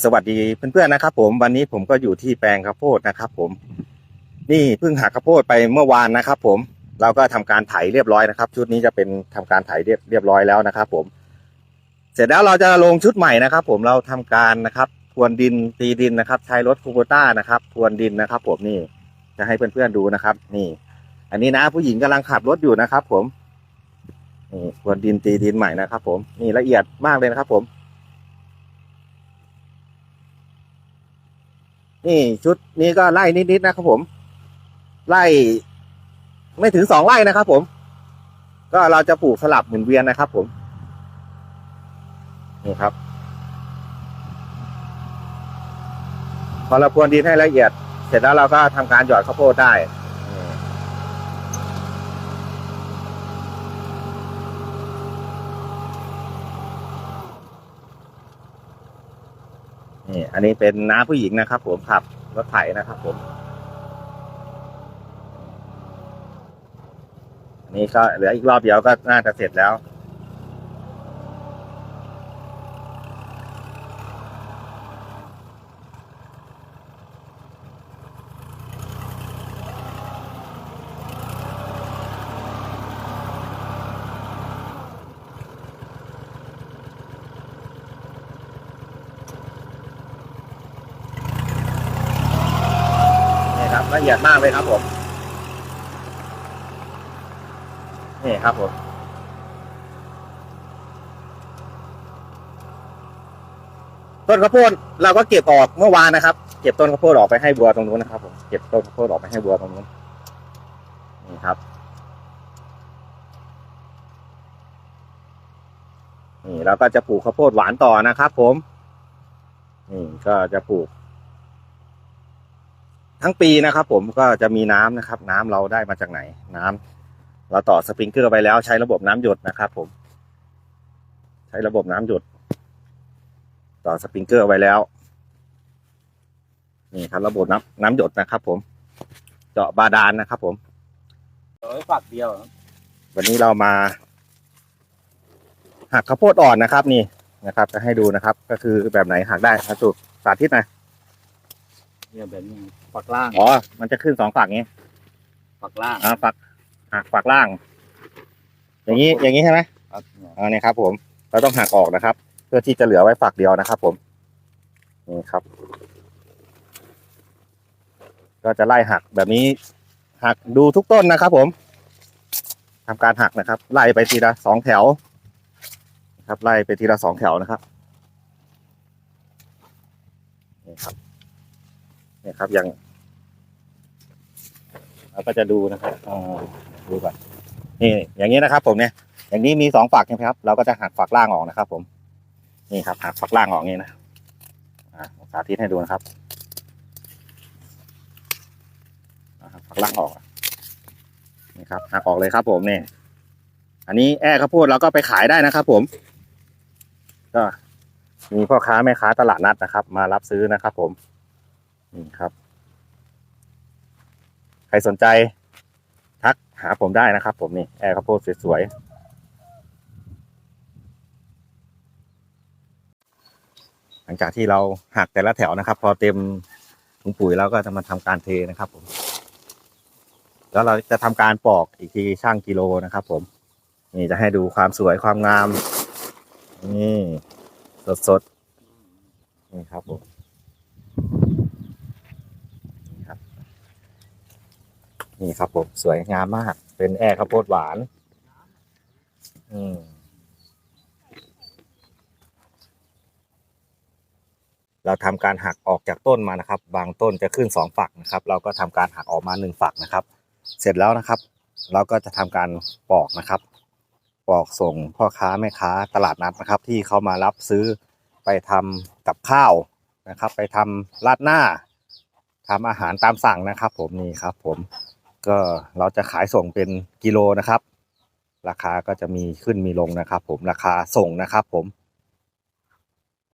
สวัสดีเพื่อนๆนะครับ ผมวันนี้ผมก็อยู่ที่แปลงข้าวโพดนะครับ ผม นี่เพิ่งหักข้าวโพดไปเมื่อวานนะครับ ผมเราก็ทำการไถเรียบร้อยนะครับ ชุดนี้จะเป็นทำการไถเรียบเรียบร้อยแล้วนะครับ ผม เสร็จแล้วเราจะลงชุดใหม่นะครับ ผมเราทำการนะครับพรวนดินตีดินนะครับ ใช้รถคูโบต้านะครับพรวนดินนะครับ ผมนี่จะให้เพื่อนๆดูนะครับ นี่ อันนี้นะผู้หญิงกำลังขับรถอยู่นะครับ ผมนี่พรวนดินตีดินใหม่นะครับ ผมนี่ละเอียดมากเลยนะครับ ผม นี่ชุดนี้ก็ไล่นิดๆนะครับผม ไล่ไม่ถึงสองไล่นะครับผม ก็เราจะปลูกสลับหมุนเวียนนะครับ ผมนี่ครับ พอเราพรวนดินให้ละเอียด เสร็จแล้วเราก็ทำการหยอดข้าวโพดได้ นี่อันนี้เป็นน้าผู้หญิงนะครับ ผมขับรถไถนะครับ ผม อันนี้ก็เหลืออีกรอบเดียวก็น่าจะเสร็จแล้ว ละเอียดมากเลยครับผม นี่ครับผมต้นข้าวโพดเราก็เก็บออกเมื่อวานนะครับ เก็บต้นข้าวโพดออกไปให้บัวตรงนู้นนะครับผมเก็บต้นข้าวโพดออกไปให้บัวตรงนู้นนี่ครับนี่เราก็จะปลูกข้าวโพดหวานต่อนะครับ ผมนี่ก็จะปลูก ทั้งปีนะครับ ผมก็จะมีน้ำนะครับ น้ำเราได้มาจากไหนน้ำเราต่อสปริงเกอร์ไปแล้วใช้ระบบน้ำหยดนะครับ ผม ใช้ระบบน้ำหยด ต่อสปริงเกอร์ไว้แล้ว นี่ครับ ระบบน้ำน้ำหยดนะครับ ผม เจาะบาดาลนะครับ ผมเออฝักเดียวเหรอวันนี้เรามาหักข้าวโพดอ่อนนะครับ นี่นะครับ จะให้ดูนะครับ ก็คือแบบไหนหักได้ครับจุกสาธิตหน่อย เนี่ยแบบนี้ฝักล่างอ๋อ มันจะขึ้นสองฝั่งนี้ฝักล่างอ่าฝักหักฝักล่าง อย่างนี้อย่างนี้ใช่ไหมครับเนี่ยอ่านี่ครับ ผม เราต้องหักออกนะครับ เพื่อที่จะเหลือไว้ฝักเดียวนะครับ ผมนี่ครับ ก็จะไล่หักแบบนี้ หักดูทุกต้นนะครับ ผมทำการหักนะครับ ไล่ไปทีละสองแถวนะครับ ไล่ไปทีละสองแถวนะครับนี่ครับ นี่ครับย่างเราก็จะดูนะครับดูก่อนนี่อย่างนี้นะครับผมเนี่ย อย่างนี้มีสองฝักใช่ไหมครับ เราก็จะหักฝักล่างออกนะครับ ผม นี่ครับหักฝักล่างออกนี่นะอ่าสาธิตให้ดูนะครับฝักล่างออกนี่ครับหักออกเลยครับ ผมเนี่ย อันนี้แอ้ข้าวโพดเราก็ไปขายได้นะครับ ผม ก็มีพ่อค้าแม่ค้าตลาดนัดนะครับ มารับซื้อนะครับ ผม นี่ครับ ใครสนใจ ทักหาผมได้นะครับ ผมนี่แอร์ข้าวโพดสวยๆหลังจากที่เราหักแต่ละแถวนะครับ พอเต็มถุงปุ๋ยแล้วก็จะมาทำการเทนะครับ ผม แล้วเราจะทำการปอกอีกทีช่างกิโลนะครับ ผม นี่จะให้ดูความสวยความงาม นี่ สดๆนี่ครับผมนี่ครับ นี่ครับผมสวยงามมาก เป็นแอร์ข้าวโพดหวาน อืมเราทำการหักออกจากต้นมานะครับ บางต้นจะขึ้นสองฝักนะครับ เราก็ทำการหักออกมาหนึ่งฝักนะครับ เสร็จแล้วนะครับ เราก็จะทำการปอกนะครับ ปอกส่งพ่อค้าแม่ค้าตลาดนัดนะครับ ที่เขามารับซื้อไปทำกับข้าวนะครับ ไปทำราดหน้าทำอาหารตามสั่งนะครับ ผมนี่ครับ ผม ก็เราจะขายส่งเป็นกิโลนะครับ ราคาก็จะมีขึ้นมีลงนะครับ ผมราคาส่งนะครับ ผม